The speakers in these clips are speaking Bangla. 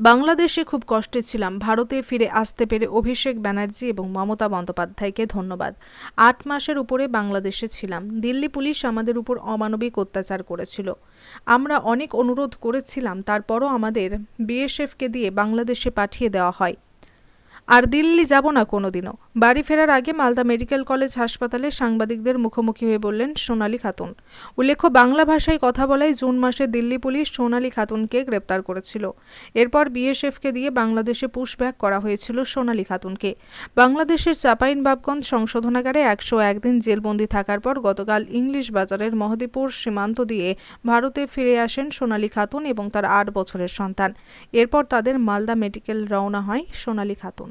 বাংলাদেশে খুব কষ্টে ছিলাম। ভারতে ফিরে আসতে পেরে অভিষেক ব্যানার্জি এবং মমতা বন্দ্যোপাধ্যায়কে ধন্যবাদ। আট মাসের উপরে বাংলাদেশে ছিলাম। দিল্লি পুলিশ আমাদের উপর অমানবিক অত্যাচার করেছিল। আমরা অনেক অনুরোধ করেছিলাম, তারপরও আমাদের বিএসএফকে দিয়ে বাংলাদেশে পাঠিয়ে দেওয়া হয়। আর দিল্লি যাব না কোনোদিনও। বাড়ি ফেরার আগে মালদা মেডিকেল কলেজ হাসপাতালে সাংবাদিকদের মুখোমুখি হয়ে বললেন সোনালি খাতুন। উল্লেখ্য, বাংলা ভাষায় কথা বলায় জুন মাসে দিল্লি পুলিশ সোনালি খাতুনকে গ্রেপ্তার করেছিল। এরপর বিএসএফকে দিয়ে বাংলাদেশে পুশব্যাক করা হয়েছিল সোনালী খাতুনকে। বাংলাদেশের চাঁপাইনবাবগঞ্জ সংশোধনাগারে একশো একদিন জেলবন্দি থাকার পর গতকাল ইংলিশ বাজারের মহদীপুর সীমান্ত দিয়ে ভারতে ফিরে আসেন সোনালী খাতুন এবং তার আট বছরের সন্তান। এরপর তাদের মালদা মেডিকেল রওনা হয় সোনালি খাতুন।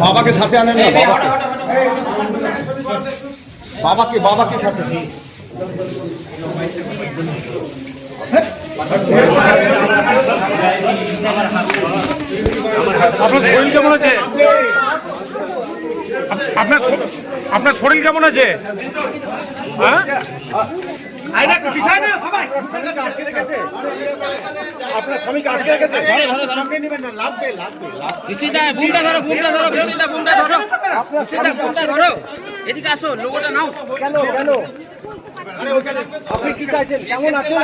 বাবাকে সাথে আনেন না বাবাকে। বাবাকে বাবাকে সাথে। আপনার শরীর কেমন আছে? আপনার আপনার শরীর কেমন আছে? হ্যাঁ? ধরো বুমটা ধরো বুমটা ধরো বুমটা ধরো। এদিকে আসো লোগোটা নাও। আপনি কি চাইছেন? কেমন আছেন?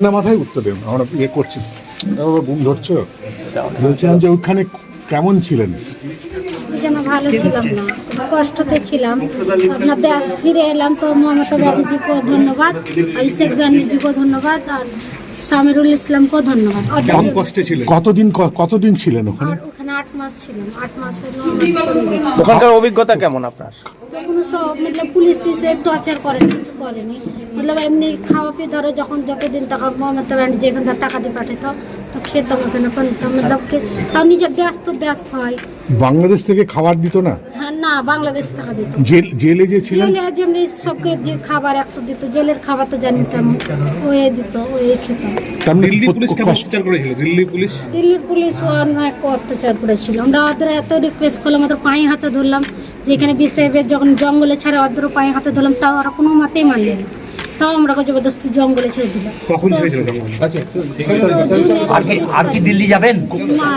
না মাথায় উত্তর দেন আমরা ইয়ে করছি। বুম ধরছো? বলছিলাম যে ওখানে কেমন ছিলেন? যেন ভালো ছিলাম না কষ্টতে ছিলাম। আপনার দেশ ফিরে এলাম তো মমতা ব্যানার্জিকে ধন্যবাদ অভিষেক ব্যানার্জিকে ধন্যবাদ আর সামিরুল ইসলামকেও ধন্যবাদ। জন্য। কষ্টে ছিলেন। কতদিন কতদিন ছিলেন ওখানে? ওখানে আট মাস ছিলাম আট মাসের ওখানকার অভিজ্ঞতা কেমন আপনার? তখন সব মতলব পুলিশ টুলিশে টর্চার করেনি কিছু করেনি। মতলব এমনি খাওয়া পিয়ে ধরো যখন যতদিন টাকা মমতা ব্যানার্জি এখান থেকে টাকা দিয়ে পাঠাতো তো খেতাম ওখানে তো মতলব কে- তাও নিজের দেশ তো দেশ হয়। বাংলাদেশ থেকে খাবার দিত না? হ্যাঁ না বাংলাদেশ টাকা দিত। জেল জেলে যে ছিলেন? জেলে যেমনি সবকে যে খাবার একটু দিত জেলের খাবার তো জানি কেমন। ওই দিত ওই মানে দিল্লি পুলিশ কেমন অত্যাচার করেছিল? দিল্লি পুলিশ? দিল্লির পুলিশ অনেক অত্যাচার করেছিল। আমরা ওদের এত রিকোয়েস্ট করলাম ওদের পায়ে হাতে ধরলাম যে এখানে যখন জঙ্গলে ছাড়ে ওদের পায়ে হাতে ধরলাম তাও ওরা কোনো মতেই মানলে না। তাও আমরা জবরদস্তি জঙ্গলে ছেড়ে দিলাম। কখন ছেড়েছিল জঙ্গল? জুনিয়র আর কি দিল্লি যাবেন? না